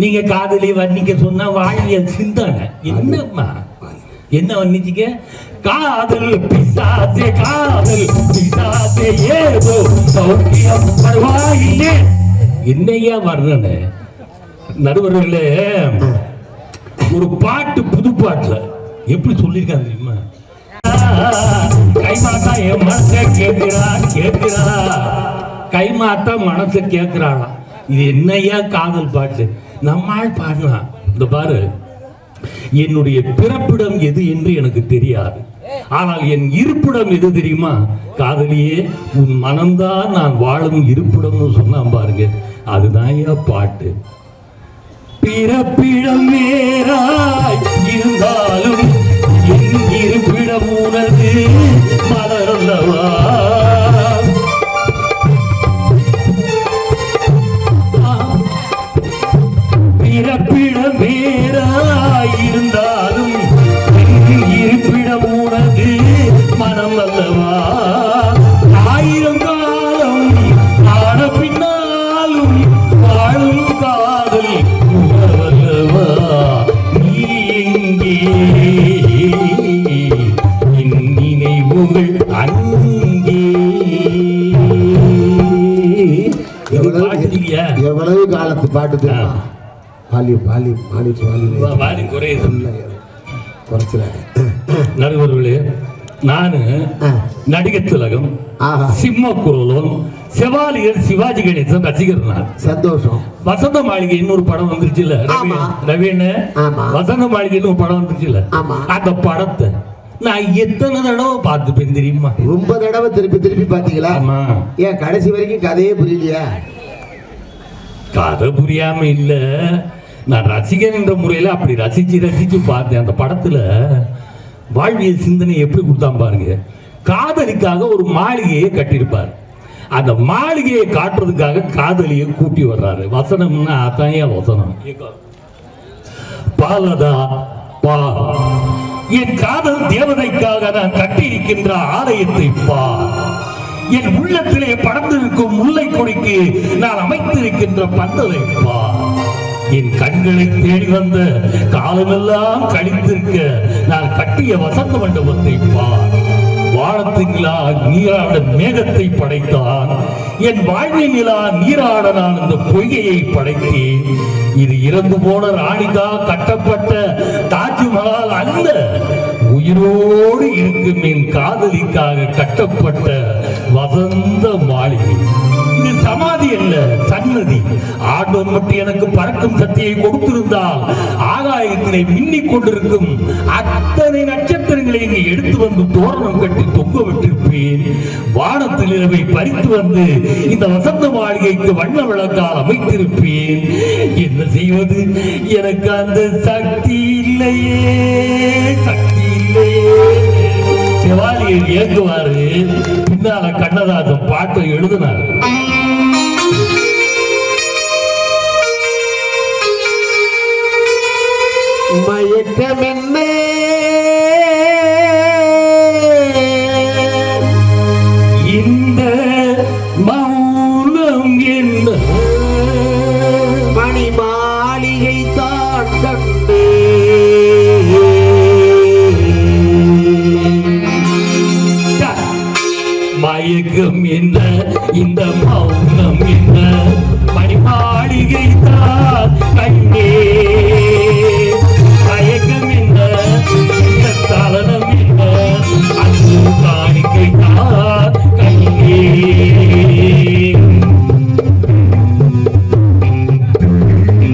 நீங்க காதலி வர்ணிக்க சொன்னா வாழ்வியல் சிந்தனை. என்னம்மா? என்ன வர்ணிச்சிக்க? காதல் பிசாசே காதல் பிசாசே ஏதோ சௌக்கியம் பரவாயில்லை என்னையா வர்ணனை நடுவர்களே ஒரு பாட்டு புது பாட்டுல. எப்படி சொல்லியிருக்காங்க தெரியுமா? கைமாத்தா என் மனசை கேட்கிறா கேட்கிறா. கைமாத்தா மனசை கேட்கிறாளாம். இது என்னையா காதல் பாட்டு? நம்மால் பாடலாம் இந்த பாரு. என்னுடைய பிறப்பிடம் எது என்று எனக்கு தெரியாது. ஆனால் என் இருப்பிடம் எது தெரியுமா? காதலியே உன் மனம்தான் நான் வாழும் இருப்பிடம்னு சொன்னான் பாருங்க. அதுதான் ஏன் பாட்டு. பிறப்பிடம் வேறாய் இருந்தாலும் என் இருப்பிடம் உனது மலர்ந்தவா பிறப்பிடம் பாலி பாலி பாலி பாலி. வா- வாரி குறையுது குறைச்சிடாரு நடுவர்களே நானு நடிகர் திலகம் சிம்ம குரலும் செவாலியர் சிவாஜி கணேசன் ரசிகர் நான். சந்தோஷம். வசந்த மாளிகை இன்னொரு படம் வந்துருச்சுல ஆமா. ரவீன. வசந்த மாளிகைன்னு ஒரு படம் வந்துருச்சுல ஆமா. அந்த படத்தை நான் எத்தனை தடவை பார்த்துப்பேன் தெரியுமா? ரொம்ப தடவை திருப்பி திருப்பி பாத்தீங்களா ஆமா. ஏன் கடைசி வரைக்கும் கதையே புரியலையா? கதை புரியாம இல்ல. நான் ரசிகன் என்ற முறையில அப்படி ரசிச்சு ரசிச்சு பார்த்தேன். அந்த படத்துல வாழ்வியல் சிந்தனை எப்படி கொடுத்தான் பாருங்க. காதலிக்காக ஒரு மாளிகையை கட்டியிருப்பார். அந்த மாளிகையை காட்டுறதுக்காக காதலியை கூட்டி வர்றாரு. வசனம்னா அதான் ஏன் வசனம். பாலதா பா என் காதல் தேவதைக்காக நான் கட்டியிருக்கின்ற ஆலயத்தை பா என் உள்ளத்திலே படர்ந்திருக்கும் முல்லை கொடிக்கு நான் அமைத்திருக்கின்ற பந்தலை பா என் கண்களை தேடி வந்த காலமெல்லாம் கழித்திருக்க நான் கட்டிய வசந்த மண்டபத்தை பார். வானத்தின் நீராட மேகத்தை படைத்தான். என் வாழ்வின் நிலா நீராட நான் இந்த பொய்கையை படைத்தேன். இது இறந்து போன ராணிகா கட்டப்பட்ட தாஜ்மஹால் அல்ல. உயிரோடு இருக்கும் என் காதலிக்காக கட்டப்பட்ட வசந்த மாளிகை. இது சமாதி அல்ல. சன்னதி ஆண்டவன் மட்டும் எனக்கு பறக்கும் சக்தியை கொடுத்திருந்தால் ஆகாயத்தினை மின்னிக் கொண்டிருக்கும் அத்தனை நட்சத்திரங்களை இங்கு எடுத்து வந்து தோரணம் கட்டி தொங்க விட்டிருப்பேன். வானத்தில் இரவை பறித்து வந்து இந்த வசந்த மாளிகைக்கு வண்ண விளக்கால் அமைத்திருப்பேன். என்ன செய்வது? எனக்கு அந்த சக்தி இல்லையே சக்தி இல்லையே. செவாலியை இயக்குவாரு. பின்னால கண்ணதாசன் பாட்டை எழுதினார். மயக்கம் என்ன இந்த மௌனம் என்ன மணி மாளிகை தான் கண்டே மயக்கம் என்ன இந்த மௌனம் என்ன மணிமாளிகை தான் கண்ணே.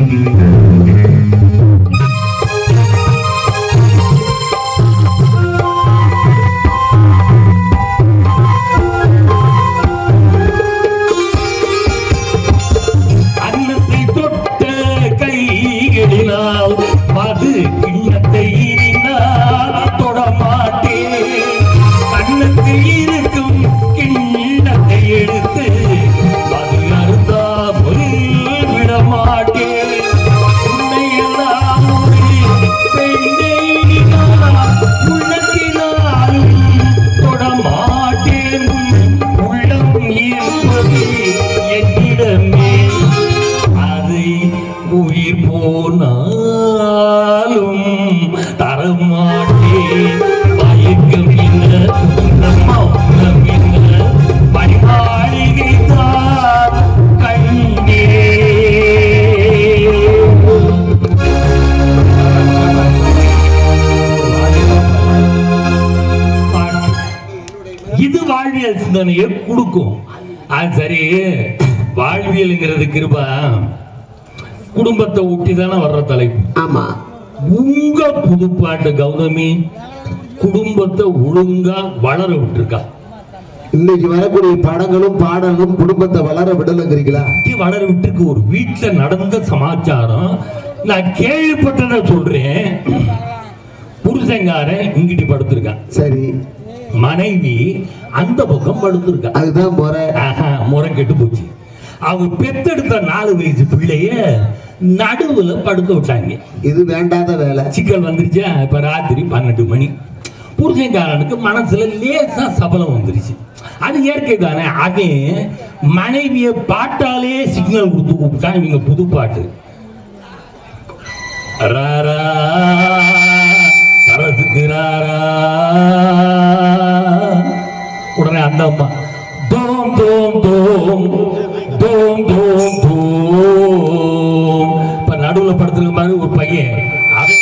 Música சிந்தனையை கொடுக்கும். அது சரி. வாழ்வியல்ங்கிறது கிருபா. குடும்பத்தை ஒட்டி தானே வர்ற தலைப்பு. ஆமா. உங்க புதுப்பாட்டு கௌதமி குடும்பத்தை ஒழுங்கா வளர விட்டுருக்கா. இன்னைக்கு வரக்கூடிய படங்களும் பாடலும் குடும்பத்தை வளர விடலைங்கிறீங்களா? வளர விட்டுருக்கு. ஒரு வீட்டுல நடந்த சமாச்சாரம். நான் கேள்விப்பட்டதை சொல்றேன். புருஷங்காரன் இங்கிட்டு படுத்திருக்கான். சரி. மனைவி அந்த பக்கம் படுத்திருக்கா. அதுதான் முறை. முறை கெட்டு போச்சு. அவங்க பெத்தெடுத்த நாலு வயசு பிள்ளைய நடுவுல படுக்க விட்டாங்க. இது வேண்டாத வேலை. சிக்கல் வந்துருச்சா? இப்ப ராத்திரி பன்னெண்டு மணி. புருஷன்காரனுக்கு மனசுல லேசா சபலம் வந்துருச்சு. அது இயற்கை தானே. அவன் மனைவிய பாட்டாலே சிக்னல் கொடுத்து கூப்பிட்டான் இவங்க புது பாட்டு. ராரா கரசுக்கு ராரா. உடனே தோம் தோம் தோம். தோம் தோம் தோம். இப்ப நடுவுல படுத்துருக்க மாதிரி ஒரு பையன். அவன்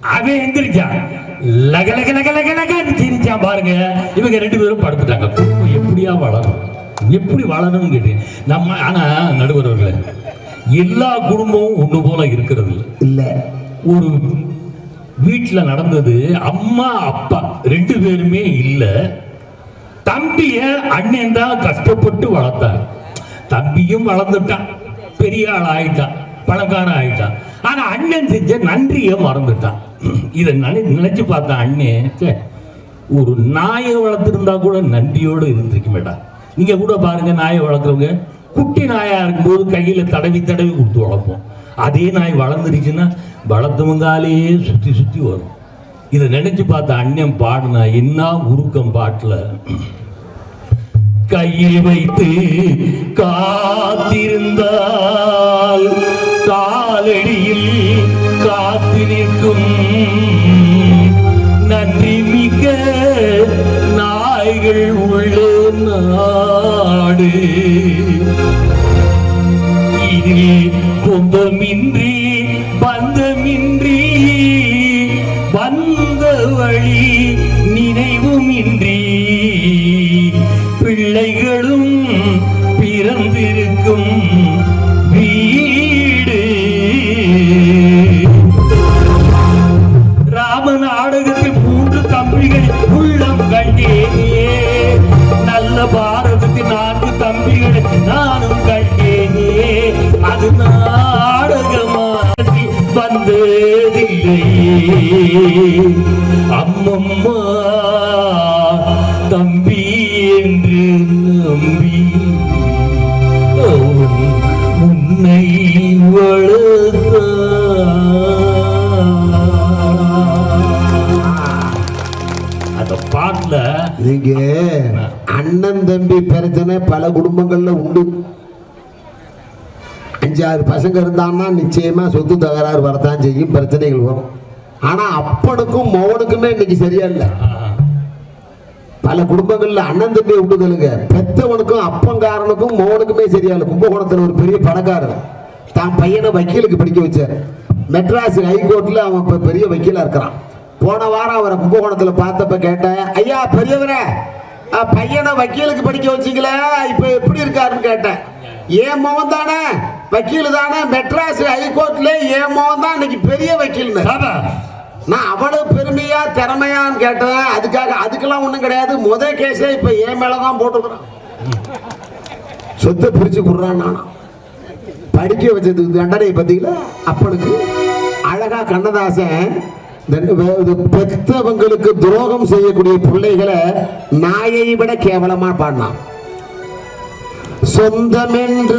அவன் எந்திரிச்சான். லக லக லக லக லகன்னு சிரிச்சான் பாருங்க. இவங்க ரெண்டு பேரும் படுத்துட்டாங்க. குடும்பம் எப்படியா வளரும்? எப்படி வளரணும்னு கேட்டு நம்ம ஆனா நடுவர் எல்லா குடும்பமும் ஒண்ணு போல இருக்கிறது இல்லை. இல்ல. ஒரு வீட்டில் நடந்தது அம்மா அப்பா ரெண்டு பேருமே இல்லை. தம்பிய அண்ணன் தான் கஷ்டப்பட்டு வளர்த்தார். தம்பியும் வளர்ந்துட்டான். பெரிய ஆள் ஆயிட்டான் பணக்காரன் ஆயிட்டான் ஆனா அண்ணன் செஞ்ச நன்றிய மறந்துட்டான். இதை நினை நினைச்சு பார்த்தான் அண்ணன் ஒரு நாயை வளர்த்துருந்தா கூட நன்றியோடு இருந்திருக்க மாட்டான் நீங்க கூட பாருங்க நாயை வளர்க்குறவங்க. குட்டி நாயா இருக்கும்போது கையில தடவி தடவி கொடுத்து வளர்ப்போம். அதே நாய் வளர்ந்துருச்சுன்னா வளர்த்தவங்காலே சுத்தி சுத்தி வரும். இதை நினைச்சு பார்த்த அண்ணன் பாடினா என்ன உருக்கம் பாட்டில் கையில் வைத்து காத்திருந்தால் காலடியில் காத்து நிற்கும் நன்றி மிக்க நாய்கள் உள்ள நாடு. இதில் கொந்தமின்றி வழி நினைவுமின்றி பிள்ளைகளும் பிறந்திருக்கும் வீடு. ராம நாடகத்தில் மூன்று தம்பிகள் உள்ளம் கண்டேனே நல்ல பாரதத்தில் நான்கு தம்பிகள் நானும் கண்டேனே அது நாடகமாக வந்ததில்லை. அம்மம்மா தம்பி என்று நம்பி உன்னை வளர்த்த அந்த பாட்டுல நீங்க அண்ணன் தம்பி பிரச்சனை பல குடும்பங்கள்ல உண்டு. அஞ்சாறு பசங்க இருந்தான்னா நிச்சயமா சொத்து தகராறு வரத்தான் செய்யும் பிரச்சனைகள் வரும். ஆனா அப்பனுக்கும் மகனுக்குமே இன்னைக்கு சரியா இல்லை பல குடும்பங்கள்ல அண்ணன் தம்பி விட்டுதலுங்க. பெத்தவனுக்கும் அப்பங்காரனுக்கும் மகனுக்குமே சரியா இல்லை கும்பகோணத்துல ஒரு பெரிய பணக்காரர் தான் பையனை வக்கீலுக்கு படிக்க வச்சார். மெட்ராஸ் ஹைகோர்ட்ல அவன் இப்ப பெரிய வக்கீலா இருக்கிறான். போன வாரம் அவரை கும்பகோணத்துல பார்த்தப்ப கேட்டேன் ஐயா பெரியவரே பையனை வக்கீலுக்கு படிக்க வச்சிங்களே? இப்ப எப்படி இருக்காருன்னு கேட்டேன். ஏன் மோகன் தானே? வக்கீல் தானே? மெட்ராஸ் ஹைகோர்ட்ல ஏன் மோகன் தான்? இன்னைக்கு பெரிய வக்கீல் சாபா நான் அவ்வளவு பெருமையா திறமையான்னு கேட்டேன். அதுக்காக அதுக்கெல்லாம் ஒண்ணும் கிடையாது. முத கேஸே இப்ப என் மேலதான் போட்டுக்கிறான் சொத்தை பிரிச்சு கொடுறான் நானா. படிக்க வச்சதுக்கு தண்டனை பார்த்தீங்களா அப்பனுக்கு அழகா கண்ணதாசன் பெத்தவங்களுக்கு துரோகம் செய்யக்கூடிய பிள்ளைகளை நாயை விட கேவலமா பாடினான். சொந்தமென்று என்று